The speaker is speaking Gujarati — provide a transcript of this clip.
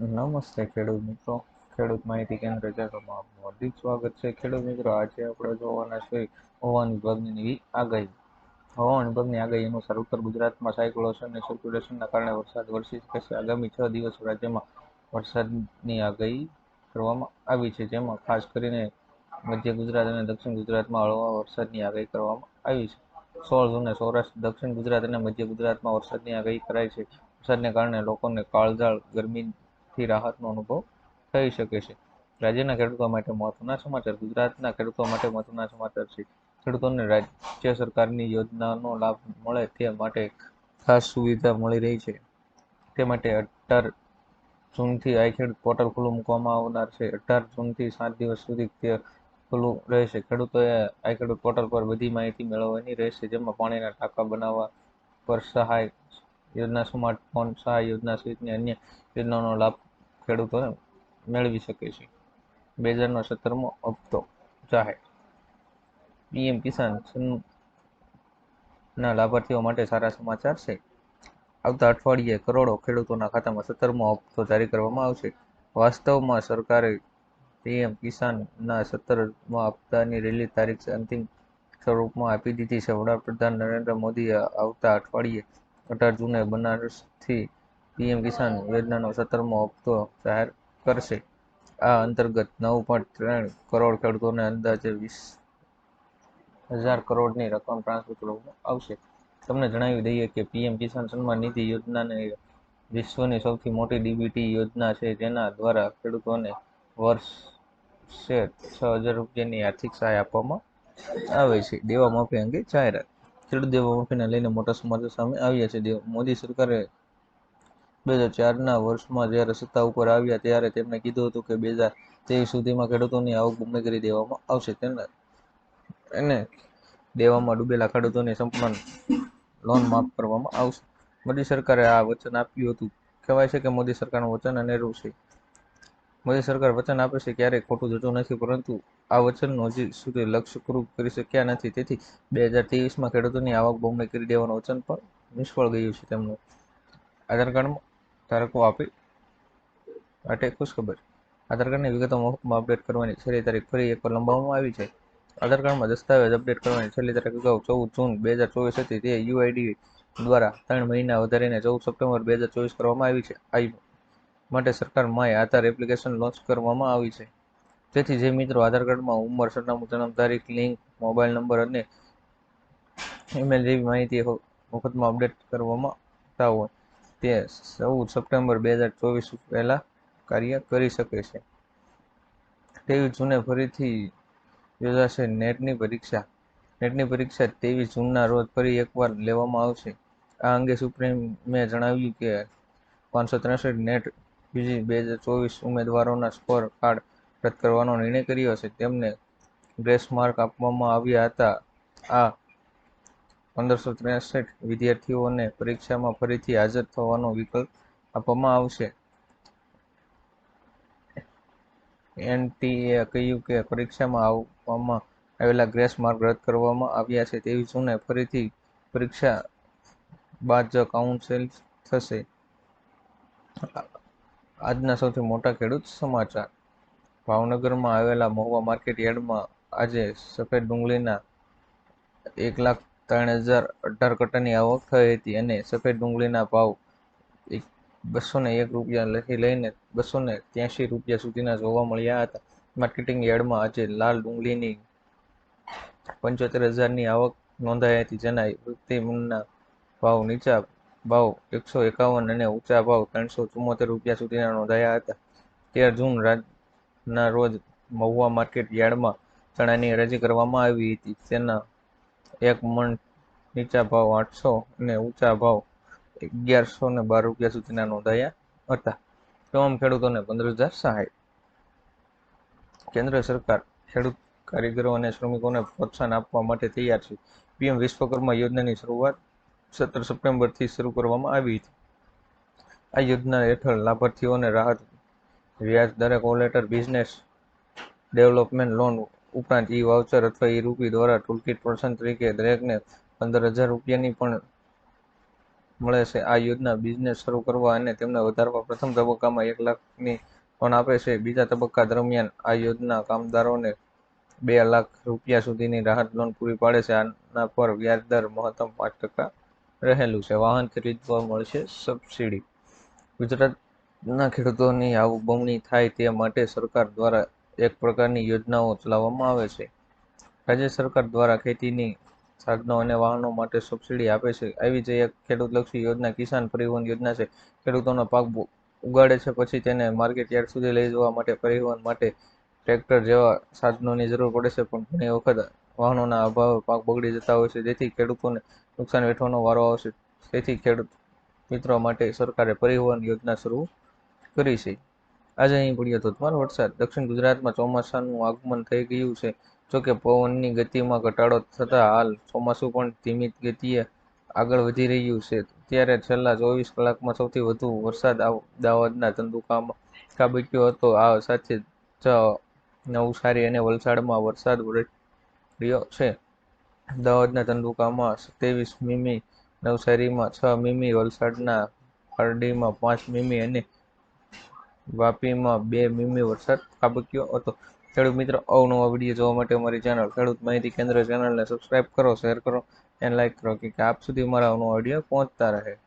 નમસ્તે ખેડૂત મિત્રો. ખેડૂત માહિતી કેન્દ્ર ચેનલમાં આપનું હાર્દિક સ્વાગત છે. ખેડૂત મિત્રો, આજે આપણે જોવાના છે હવામાન વિભાગની આગાહી. હવામાન વિભાગની આગાહી અનુસાર ઉત્તર ગુજરાતમાં સાયક્લોશન અને સર્ક્યુલેશનના કારણે વરસાદ વરસી શકે આગામી છ દિવસ રાજ્યમાં વરસાદની આગાહી કરવામાં આવી છે, જેમાં ખાસ કરીને મધ્ય ગુજરાત અને દક્ષિણ ગુજરાતમાં હળવા વરસાદની આગાહી કરવામાં આવી છે. સોળ જૂને સૌરાષ્ટ્ર, દક્ષિણ ગુજરાત અને મધ્ય ગુજરાતમાં વરસાદની આગાહી કરાઈ છે. વરસાદને કારણે લોકોને કાળઝાળ ગરમીથી રાહતનો અનુભવ થઈ શકે છે. રાજ્યના ખેડૂતો માટે મહત્વના સમાચાર ગુજરાતના ખેડૂતો માટે મહત્વના સમાચાર છે. ખેડૂતોને રાજ્ય સરકારની યોજનાનો લાભ મળે તે માટે ખાસ સુવિધા મળી રહી છે. તે માટે અઢાર જૂનથી આઈખેડ પોર્ટલ ખુલ્લું મૂકવામાં આવનાર છે. અઢાર જૂનથી સાત દિવસ સુધી તે ખુલ્લું રહેશે. ખેડૂતોએ આઈખેડ પોર્ટલ પર બધી માહિતી મેળવવાની રહેશે, જેમાં પાણીના ટાંકા બનાવવા પર સહાય યોજના, સ્માર્ટફોન સહાય યોજના સહિતની અન્ય યોજનાઓનો લાભ ખેડૂતોને મેળવી શકે છે. બે હજારનો સત્તરમો હપ્તો જાહેર. પીએમ કિસાન ના લાભાર્થીઓ માટે સારા સમાચાર છે. આવતા અઠવાડિયે કરોડો ખેડૂતોના ખાતામાં સત્તરમો હપ્તો જારી કરવામાં આવશે. વાસ્તવમાં સરકારે પીએમ કિસાનના સત્તરમા હપ્તાની રિલીઝ તારીખ અંતિમ સ્વરૂપમાં આપી દીધી છે. વડાપ્રધાન નરેન્દ્ર મોદીએ આવતા અઠવાડિયે અઢાર જૂને બનારસથી પીએમ કિસાન યોજનાનો સત્તરમો હપ્તો જાહેર કરશે. આ અંતર્ગત નવ પોઈન્ટ ત્રણ કરોડ ખેડૂતોને અંદાજે વીસ હજાર કરોડની રકમ ટ્રાન્સફર કરવામાં આવશે. તમને જણાવી દઈએ કે પીએમ કિસાન સન્માન નિધિ યોજનાને વિશ્વની સૌથી મોટી ડીબીટી યોજના છે, જેના દ્વારા ખેડૂતોને વર્ષે છ હજાર રૂપિયાની આર્થિક સહાય આપવામાં આવે છે. દેવા માફી અંગે જાહેરાત. ખેડૂત દેવા માફીને લઈને મોટા સમાચાર સામે આવ્યા છે. મોદી સરકારે બે હજાર ચારના વર્ષમાં જ્યારે સત્તા ઉપર આવ્યા ત્યારે તેમણે કીધું હતું કે બે હજાર ત્રેવીસ સુધીમાં ખેડૂતોની આવક બમણી કરી દેવામાં આવશે. તેને એને દેવામાં ડૂબેલા ખેડૂતોની સંપૂર્ણ લોન માફ કરવામાં આવશે. મોદી સરકારે આ વચન આપ્યું હતું. કહેવાય છે કે મોદી સરકારનું વચન અનેરું છે. મોદી સરકાર વચન આપે છે ક્યારેય ખોટું જતું નથી, પરંતુ આ વચનનું હજી સુધી લક્ષ્ય પૂરું કરી શક્યા નથી. તેથી બે હજાર ત્રેવીસમાં ખેડૂતોની આવક બમણી કરી દેવાનું વચન પણ નિષ્ફળ ગયું છે તેમનું. આધાર કાર્ડમાં ધારકો આપે. માટે ખુશખબર આધાર કાર્ડની વિગતો મફતમાં અપડેટ કરવાની છેલ્લી તારીખ ફરી એકવાર લંબાવવામાં આવી છે. આધાર કાર્ડમાં દસ્તાવેજ અપડેટ કરવાની છેલ્લી તારીખ અગાઉ ચૌદ જૂન બે હજાર ચોવીસ હતી. તે યુઆઈડી દ્વારા ત્રણ મહિના વધારીને ચૌદ સપ્ટેમ્બર બે હજાર ચોવીસ કરવામાં આવી છે. આ માટે સરકાર માય આધાર એપ્લિકેશન લોન્ચ કરવામાં આવી છે. તેથી જે મિત્રો આધાર કાર્ડમાં ઉંમર, સરનામું, જન્મ તારીખ, લિંક, મોબાઈલ નંબર અને ઈમેલ જેવી માહિતી મફતમાં અપડેટ કરવામાં આવતા હોય. તે ચૌદ સપ્ટેમ્બર બે હજાર ચોવીસ પહેલાં કાર્ય કરી શકે છે. ત્રેવીસ જૂને ફરીથી યોજાશે. નેટની પરીક્ષા. નેટની પરીક્ષા ત્રેવીસ જૂનના રોજ ફરી એકવાર લેવામાં આવશે. આ અંગે સુપ્રીમે જણાવ્યું કે પાંચસો ત્રેસઠ નેટ બીજી બે હજાર ચોવીસ ઉમેદવારોના સ્કોર કાર્ડ રદ કરવાનો નિર્ણય કર્યો છે તેમને ગ્રેસ માર્ક આપવામાં આવ્યા હતા. આ પંદરસો ત્રેસઠ વિદ્યાર્થીઓને પરીક્ષામાં ફરીથી હાજર થવાનો વિકલ્પ આપવામાં આવશે. એનટીએ કહ્યું કે પરીક્ષામાં આવવામાં આવેલા ગ્રેસ માર્ક રદ કરવામાં આવ્યા છે તેવી જૂને ફરીથી પરીક્ષા બાદ જ કાઉન્સેલ થશે. આજના સૌથી મોટા ખેડૂત સમાચાર. ભાવનગરમાં આવેલા મહુવા માર્કેટ યાર્ડમાં આજે સફેદ ડુંગળીના એક લાખ ત્રણ હજાર અઢાર કટ્ટાની આવક થઈ હતી અને સફેદ ડુંગળીના ભાવ બસો ને એક રૂપિયાથી લઈને બસો ને ત્યાંસી રૂપિયા સુધીના જોવા મળ્યા હતા. માર્કેટિંગ યાર્ડમાં આજે લાલ ડુંગળીની પંચોતેર હજારની આવક નોંધાઈ હતી, જેના પ્રતિમણના ભાવ નીચા ભાવ એકસો એકાવન અને ઊંચા ભાવ ત્રણસો ચુમ્મોતેર રૂપિયા સુધીના નોંધાયા હતા. તેર જૂન ના રોજ મહુવા માર્કેટ યાર્ડમાં ચણાની અરજી કરવામાં આવી હતી તેના એક મણ, નીચા ભાવ આઠસો અને ઊંચા ભાવ અગિયારસો ને બાર રૂપિયા સુધીના નોંધાયા હતા. તમામ ખેડૂતોને પંદર હજાર સહાય. કેન્દ્ર સરકાર ખેડૂત કારીગરો અને શ્રમિકોને પ્રોત્સાહન આપવા માટે તૈયાર છે. પીએમ વિશ્વકર્મા યોજનાની શરૂઆત સત્તર સપ્ટેમ્બરથી શરૂ કરવામાં આવી હતી. આ યોજના હેઠળ લાભાર્થીઓને રાહત, વ્યાજ દરે કોલેટર બિઝનેસ ડેવલપમેન્ટ લોન ઉપરાંત ઈ વાઉચર અથવા ઈ રૂપી દ્વારા ટૂલકીટ પર્સન તરીકે દરેકને પંદર હજાર રૂપિયાની પણ મળે છે. આ યોજના બિઝનેસ શરૂ કરવા અને તેમને વધારવા પ્રથમ તબક્કામાં એક લાખની પણ આપે છે. બીજા તબક્કા દરમિયાન આ યોજના કામદારોને બે લાખ રૂપિયા સુધીની રાહત લોન પૂરી પાડે છે. આના પર વ્યાજદર મહત્તમ પાંચ ટકા રહેલું છે. વાહન ખરીદવા મળશે સબસિડી ગુજરાતના ખેડૂતોની આવક બમણી થાય તે માટે સરકાર દ્વારા એક પ્રકારની યોજનાઓ ચલાવવામાં આવે છે. રાજ્ય સરકાર દ્વારા ખેતીની સાધનો અને વાહનો માટે સબસિડી આપે છે. આવી જ એક ખેડૂતલક્ષી યોજના કિસાન પરિવહન યોજના છે. ખેડૂતોનો પાક ઉગાડે છે, પછી તેને માર્કેટ યાર્ડ સુધી લઈ જવા માટે પરિવહન માટે ટ્રેક્ટર જેવા સાધનોની જરૂર પડે છે, પણ ઘણી વખત વાહનોના અભાવે પાક બગડી જતા હોય છે, જેથી ખેડૂતોને નુકસાન વેઠવાનો વારો આવશે. તેથી ખેડૂત મિત્રો માટે સરકારે પરિવહન યોજના શરૂ કરી છે. આજે અહીં પડ્યો હતો. ધોધમાર વરસાદ. દક્ષિણ ગુજરાતમાં ચોમાસાનું આગમન થઈ ગયું છે. જોકે પવનની ગતિમાં ઘટાડો થતાં હાલ ચોમાસું પણ ધીમી ગતિએ આગળ વધી રહ્યું છે. ત્યારે છેલ્લા ચોવીસ કલાકમાં સૌથી વધુ વરસાદ અમદાવાદના ધંધુકામાં ખાબક્યો હતો. આ સાથે જ નવસારી અને વલસાડમાં વરસાદ વરસ્યો છે. અમદાવાદના ધંધુકામાં સત્યાવીસ મીમી, નવસારીમાં છ મીમી, વલસાડના પારડીમાં પાંચ મીમી અને વાપીમાં બે મીમી વરસાદ ખાબક્યો હતો. ખેડૂત મિત્રો, અવનવા વીડિયો જોવા માટે અમારી ચેનલ ખેડૂત માહિતી કેન્દ્ર ચેનલને સબસ્ક્રાઇબ કરો શેર કરો અને લાઇક કરો કે આપ સુધી મારા અવનવા વીડિયો પહોંચતા રહે.